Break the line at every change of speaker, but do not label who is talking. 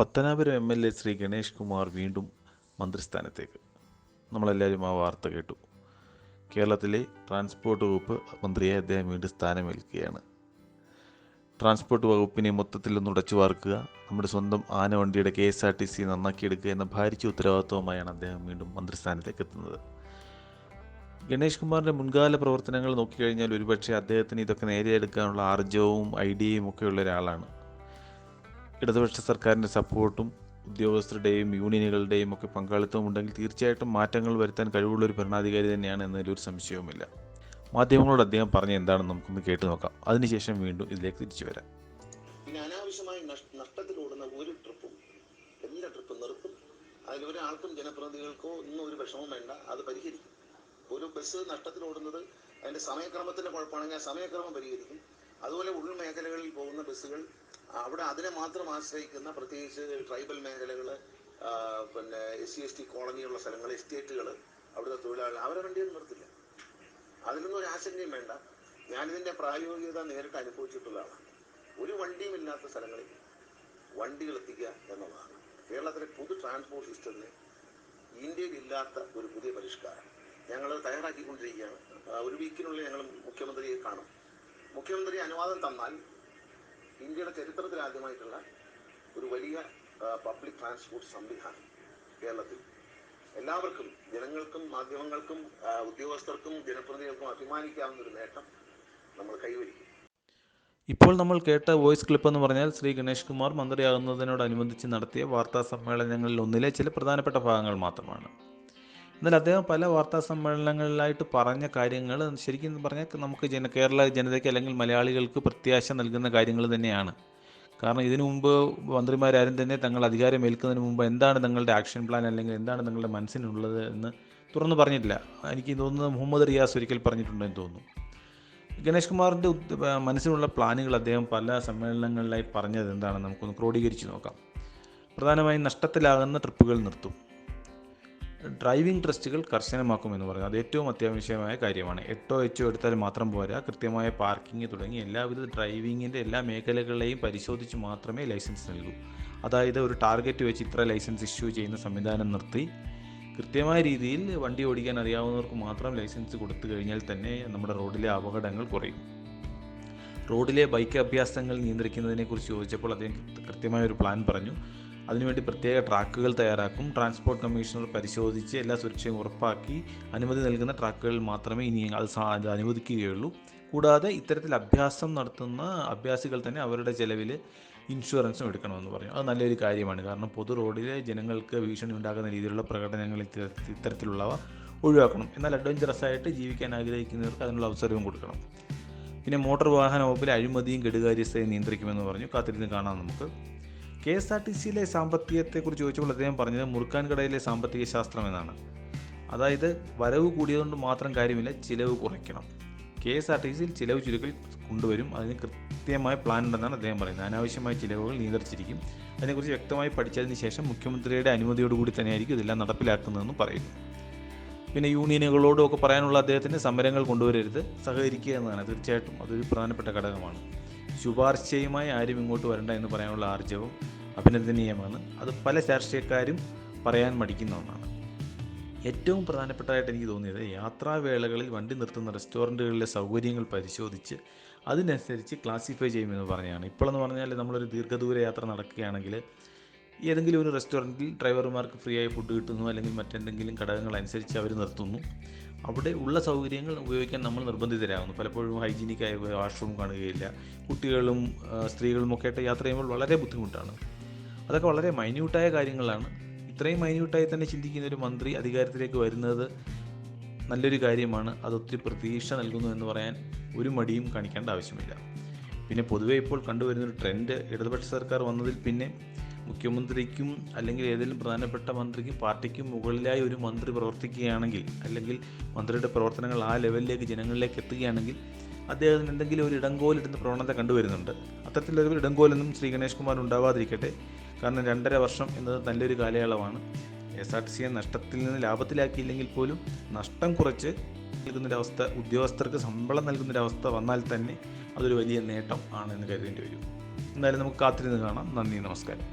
Pathanapuram M L A Shri Ganesh Kumar വീണ്ടും മന്ത്രിസ്ഥാനത്തേക്ക്. നമ്മളെല്ലാവരും ആ വാർത്ത കേട്ടു. കേരളത്തിലെ ട്രാൻസ്പോർട്ട് വകുപ്പ് മന്ത്രിയെ അദ്ദേഹം വീണ്ടും സ്ഥാനമേൽക്കുകയാണ്. ട്രാൻസ്പോർട്ട് വകുപ്പിനെ മൊത്തത്തിൽ ഒന്ന് ഉടച്ചു വാർക്കുക നമ്മുടെ സ്വന്തം ആന വണ്ടിയുടെ K S R T C നന്നാക്കിയെടുക്കുക എന്ന ഭാരിച്ച ഉത്തരവാദിത്വമായാണ് അദ്ദേഹം വീണ്ടും മന്ത്രിസ്ഥാനത്തേക്ക് എത്തുന്നത്. ഗണേഷ് കുമാറിന്റെ മുൻകാല പ്രവർത്തനങ്ങൾ നോക്കിക്കഴിഞ്ഞാൽ ഒരുപക്ഷെ അദ്ദേഹത്തിന് ഇതൊക്കെ നേരെയെടുക്കാനുള്ള ആർജവും ഐഡിയയും ഒക്കെയുള്ള ഒരാളാണ്. ഇടതുപക്ഷ സർക്കാരിന്റെ സപ്പോർട്ടും ഉദ്യോഗസ്ഥരുടെയും യൂണിയനുകളുടെയും ഒക്കെ പങ്കാളിത്തവും ഉണ്ടെങ്കിൽ തീർച്ചയായിട്ടും മാറ്റങ്ങൾ വരുത്താൻ കഴിവുള്ള ഒരു ഭരണാധികാരി തന്നെയാണ് എന്നതിലൊരു സംശയവുമില്ല. മാധ്യമങ്ങളോട് അദ്ദേഹം പറഞ്ഞ എന്താണെന്ന് നമുക്കൊന്ന് കേട്ടു നോക്കാം. അതിനുശേഷം വീണ്ടും ഇതിലേക്ക് തിരിച്ചു വരാം.
പിന്നെ അനാവശ്യമായി നഷ്- നഷ്ടത്തിലോടുന്ന ഒരു ട്രിപ്പും എല്ലാ ട്രിപ്പും നിർത്തും. അതിൽ ഒരാൾക്കും ജനപ്രതിനിധികൾക്കോ ഒന്നും ഒരു വിഷമം വേണ്ട. അത് പരിഹരിക്കും. ഒരു ബസ് നഷ്ടത്തിലോടുന്നത് അതിന്റെ സമയക്രമത്തിന്റെ കുഴപ്പമാണെങ്കിൽ ആ സമയക്രമം പരിഹരിക്കും. അതുപോലെ ബസ്സുകൾ അവിടെ അതിനെ മാത്രം ആശ്രയിക്കുന്ന പ്രത്യേകിച്ച് ട്രൈബൽ മേഖലകൾ പിന്നെ എസ് സി എസ് ടി കോളനിയുള്ള സ്ഥലങ്ങൾ എസ്റ്റേറ്റുകൾ അവിടുത്തെ തൊഴിലാളികൾ അവരെ വണ്ടിയൊന്നും നിർത്തില്ല. അതിനൊന്നും ഒരു ആശങ്കയും വേണ്ട. ഞാനിതിന്റെ പ്രായോഗികത നേരിട്ട് അനുഭവിച്ചിട്ടുള്ളതാണ്. ഒരു വണ്ടിയും ഇല്ലാത്ത സ്ഥലങ്ങളിൽ വണ്ടികൾ എത്തിക്കുക എന്നുള്ളതാണ് കേരളത്തിലെ പൊതു ട്രാൻസ്പോർട്ട് സിസ്റ്റത്തിന് ഇന്ത്യയിൽ ഇല്ലാത്ത ഒരു പുതിയ പരിഷ്കാരം. ഞങ്ങൾ തയ്യാറാക്കിക്കൊണ്ടിരിക്കുകയാണ്. ഒരു വീക്കിനുള്ളിൽ ഞങ്ങൾ മുഖ്യമന്ത്രിയെ കാണും. മുഖ്യമന്ത്രി അനുവാദം തന്നാൽ ഇന്ത്യയുടെ ചരിത്രത്തിൽ ആദ്യമായിട്ടുള്ള ഒരു വലിയ പബ്ലിക് ട്രാൻസ്പോർട്ട് സംവിധാനം കേരളത്തിൽ. എല്ലാവർക്കും ജനങ്ങൾക്കും മാധ്യമങ്ങൾക്കും ഉദ്യോഗസ്ഥർക്കും ജനപ്രതിനിധികൾക്കും അഭിമാനിക്കാവുന്ന ഒരു നേട്ടം നമ്മൾ കൈവരിക്കും.
ഇപ്പോൾ നമ്മൾ കേട്ട വോയിസ് ക്ലിപ്പ് എന്ന് പറഞ്ഞാൽ ശ്രീ ഗണേഷ് കുമാർ മന്ത്രിയാകുന്നതിനോടനുബന്ധിച്ച് നടത്തിയ വാർത്താ സമ്മേളനങ്ങളിൽ ഒന്നിലെ ചില പ്രധാനപ്പെട്ട ഭാഗങ്ങൾ മാത്രമാണ്. എന്നാൽ അദ്ദേഹം പല വാർത്താ സമ്മേളനങ്ങളിലായിട്ട് പറഞ്ഞ കാര്യങ്ങൾ ശരിക്കും പറഞ്ഞാൽ നമുക്ക് ജന കേരള ജനതയ്ക്ക് അല്ലെങ്കിൽ മലയാളികൾക്ക് പ്രത്യാശ നൽകുന്ന കാര്യങ്ങൾ തന്നെയാണ്. കാരണം ഇതിനു മുമ്പ് മന്ത്രിമാരാരും തന്നെ തങ്ങൾ അധികാരം ഏൽക്കുന്നതിന് മുമ്പ് എന്താണ് തങ്ങളുടെ ആക്ഷൻ പ്ലാൻ അല്ലെങ്കിൽ എന്താണ് തങ്ങളുടെ മനസ്സിനുള്ളത് എന്ന് തുറന്നു പറഞ്ഞിട്ടില്ല. എനിക്ക് തോന്നുന്നത് മുഹമ്മദ് റിയാസ് ഒരിക്കൽ പറഞ്ഞിട്ടുണ്ടെന്ന് തോന്നുന്നു. ഗണേഷ് കുമാറിന്റെ മനസ്സിലുള്ള പ്ലാനുകൾ അദ്ദേഹം പല സമ്മേളനങ്ങളിലായി പറഞ്ഞത് എന്താണെന്ന് നമുക്കൊന്ന് ക്രോഡീകരിച്ച് നോക്കാം. പ്രധാനമായും നഷ്ടത്തിലാകുന്ന ട്രിപ്പുകൾ നിർത്തും. ഡ്രൈവിംഗ് ടെസ്റ്റുകൾ കർശനമാക്കുമെന്ന് പറഞ്ഞു അത് ഏറ്റവും അത്യാവശ്യമായ കാര്യമാണ്. എട്ടോ എച്ചോ എടുത്താൽ മാത്രം പോരാ. കൃത്യമായ പാർക്കിംഗ് തുടങ്ങി എല്ലാവിധ ഡ്രൈവിങ്ങിന്റെ എല്ലാ മേഖലകളെയും പരിശോധിച്ച് മാത്രമേ ലൈസൻസ് നൽകൂ. അതായത് ഒരു ടാർഗറ്റ് വെച്ച് ഇത്ര ലൈസൻസ് ഇഷ്യൂ ചെയ്യുന്ന സംവിധാനം നിർത്തി. കൃത്യമായ രീതിയിൽ വണ്ടി ഓടിക്കാൻ അറിയാവുന്നവർക്ക് മാത്രം ലൈസൻസ് കൊടുത്തു കഴിഞ്ഞാൽ തന്നെ നമ്മുടെ റോഡിലെ അപകടങ്ങൾ കുറയും. റോഡിലെ ബൈക്ക് അഭ്യാസങ്ങൾ നിയന്ത്രിക്കുന്നതിനെക്കുറിച്ച് ചോദിച്ചപ്പോൾ അദ്ദേഹം കൃത്യ- കൃത്യമായ ഒരു പ്ലാൻ പറഞ്ഞു. അതിനുവേണ്ടി പ്രത്യേക ട്രാക്കുകൾ തയ്യാറാക്കും. ട്രാൻസ്പോർട്ട് കമ്മീഷണർ പരിശോധിച്ച് എല്ലാ സുരക്ഷയും ഉറപ്പാക്കി അനുമതി നൽകുന്ന ട്രാക്കുകളിൽ മാത്രമേ ഇനി അത് അനുവദിക്കുകയുള്ളൂ. കൂടാതെ ഇത്തരത്തിൽ അഭ്യാസം നടത്തുന്ന അഭ്യാസികൾ തന്നെ അവരുടെ ചിലവിൽ ഇൻഷുറൻസും എടുക്കണമെന്ന് പറഞ്ഞു. അത് നല്ലൊരു കാര്യമാണ്. കാരണം പൊതു റോഡിലെ ജനങ്ങൾക്ക് ഭീഷണി ഉണ്ടാകുന്ന രീതിയിലുള്ള പ്രകടനങ്ങൾ ഇത്ത- ഇത്തരത്തിലുള്ളവ ഒഴിവാക്കണം. എന്നാൽ അഡ്വഞ്ചറസ് ആയിട്ട് ജീവിക്കാൻ ആഗ്രഹിക്കുന്നവർക്ക് അതിനുള്ള അവസരവും കൊടുക്കണം. പിന്നെ മോട്ടോർ വാഹന വകുപ്പിലെ അഴിമതിയും കെടുകാര്യസ്ഥയും നിയന്ത്രിക്കുമെന്ന് പറഞ്ഞു. കാത്തിരുന്ന് കാണാം നമുക്ക്. കെ എസ് ആർ ടി സിയിലെ സാമ്പത്തികത്തെക്കുറിച്ച് ചോദിച്ചപ്പോൾ അദ്ദേഹം പറഞ്ഞത് മുറുക്കാൻകടയിലെ സാമ്പത്തിക ശാസ്ത്രം എന്നാണ്. അതായത് വരവ് കൂടിയതുകൊണ്ട് മാത്രം കാര്യമില്ല ചിലവ് കുറയ്ക്കണം. കെ എസ് ആർ ടി സിയിൽ ചിലവ് ചുരുക്കൽ കൊണ്ടുവരും. അതിന് കൃത്യമായ പ്ലാൻ ഉണ്ടെന്നാണ് അദ്ദേഹം പറയുന്നത്. അനാവശ്യമായ ചിലവുകൾ നിയന്ത്രിച്ചിരിക്കും. അതിനെക്കുറിച്ച് വ്യക്തമായി പഠിച്ചതിന് ശേഷം മുഖ്യമന്ത്രിയുടെ അനുമതിയോടുകൂടി തന്നെയായിരിക്കും ഇതെല്ലാം നടപ്പിലാക്കുന്നതെന്ന് പറയുന്നു. പിന്നെ യൂണിയനുകളോടും ഒക്കെ പറയാനുള്ള അദ്ദേഹത്തിന്റെ സമരങ്ങൾ കൊണ്ടുവരരുത് സഹകരിക്കുക എന്നതാണ്. തീർച്ചയായിട്ടും അതൊരു പ്രധാനപ്പെട്ട ഘടകമാണ്. ശുപാർശയുമായി ആരും ഇങ്ങോട്ട് വരണ്ട എന്ന് പറയാനുള്ള ആർജവം അഭിനന്ദനീയമാണ്. അത് പല രാഷ്ട്രീയക്കാരും പറയാൻ മടിക്കുന്ന ഒന്നാണ്. ഏറ്റവും പ്രധാനപ്പെട്ടതായിട്ട് എനിക്ക് തോന്നിയത് യാത്രാവേളകളിൽ വണ്ടി നിർത്തുന്ന റെസ്റ്റോറന്റുകളിലെ സൗകര്യങ്ങൾ പരിശോധിച്ച് അതിനനുസരിച്ച് ക്ലാസിഫൈ ചെയ്യുമെന്ന് പറഞ്ഞാണ്. ഇപ്പോഴെന്ന് പറഞ്ഞാൽ നമ്മളൊരു ദീർഘദൂര യാത്ര നടക്കുകയാണെങ്കിൽ ഏതെങ്കിലും ഒരു റെസ്റ്റോറന്റിൽ ഡ്രൈവർമാർക്ക് ഫ്രീ ആയി ഫുഡ് കിട്ടുന്നു അല്ലെങ്കിൽ മറ്റെന്തെങ്കിലും ഘടകങ്ങൾ അനുസരിച്ച് അവർ നിർത്തുന്നു. അവിടെ ഉള്ള സൗകര്യങ്ങൾ ഉപയോഗിക്കാൻ നമ്മൾ നിർബന്ധിതരാകുന്നു. പലപ്പോഴും ഹൈജീനിക്കായ വാഷ്റൂം കാണുകയില്ല. കുട്ടികളും സ്ത്രീകളും ഒക്കെ ആയിട്ട് യാത്ര ചെയ്യുമ്പോൾ വളരെ ബുദ്ധിമുട്ടാണ്. അതൊക്കെ വളരെ മൈന്യൂട്ടായ കാര്യങ്ങളാണ്. ഇത്രയും മൈന്യൂട്ടായി തന്നെ ചിന്തിക്കുന്ന ഒരു മന്ത്രി അധികാരത്തിലേക്ക് വരുന്നത് നല്ലൊരു കാര്യമാണ്. അത് ഒത്തിരി പ്രതീക്ഷ നൽകുന്നു എന്ന് പറയാൻ ഒരു മടിയും കാണിക്കേണ്ട ആവശ്യമില്ല. പിന്നെ പൊതുവേ ഇപ്പോൾ കണ്ടുവരുന്നൊരു ട്രെൻഡ് ഇടതുപക്ഷ സർക്കാർ വന്നതിൽ പിന്നെ മുഖ്യമന്ത്രിക്കും അല്ലെങ്കിൽ ഏതെങ്കിലും പ്രധാനപ്പെട്ട മന്ത്രിക്കും പാർട്ടിക്കും മുകളിലായി ഒരു മന്ത്രി പ്രവർത്തിക്കുകയാണെങ്കിൽ അല്ലെങ്കിൽ മന്ത്രിയുടെ പ്രവർത്തനങ്ങൾ ആ ലെവലിലേക്ക് ജനങ്ങളിലേക്ക് എത്തുകയാണെങ്കിൽ അദ്ദേഹത്തിന് എന്തെങ്കിലും ഒരു ഇടങ്കോലിടുന്ന പ്രവണത കണ്ടുവരുന്നുണ്ട്. അത്തരത്തിലൊരു ഇടങ്കോലൊന്നും ശ്രീ ഗണേഷ് കുമാർ ഉണ്ടാവാതിരിക്കട്ടെ. കാരണം രണ്ടര വർഷം എന്നത് നല്ലൊരു കാലയളവാണ്. എസ് ആർ ടി സിയെ നഷ്ടത്തിൽ നിന്ന് ലാഭത്തിലാക്കിയില്ലെങ്കിൽ പോലും നഷ്ടം കുറച്ച് നൽകുന്നൊരവസ്ഥ ഉദ്യോഗസ്ഥർക്ക് ശമ്പളം നൽകുന്നൊരവസ്ഥ വന്നാൽ തന്നെ അതൊരു വലിയ നേട്ടം ആണെന്ന് കരുതേണ്ടി വരും. എന്തായാലും നമുക്ക് കാത്തിരുന്ന് കാണാം. നന്ദി നമസ്കാരം.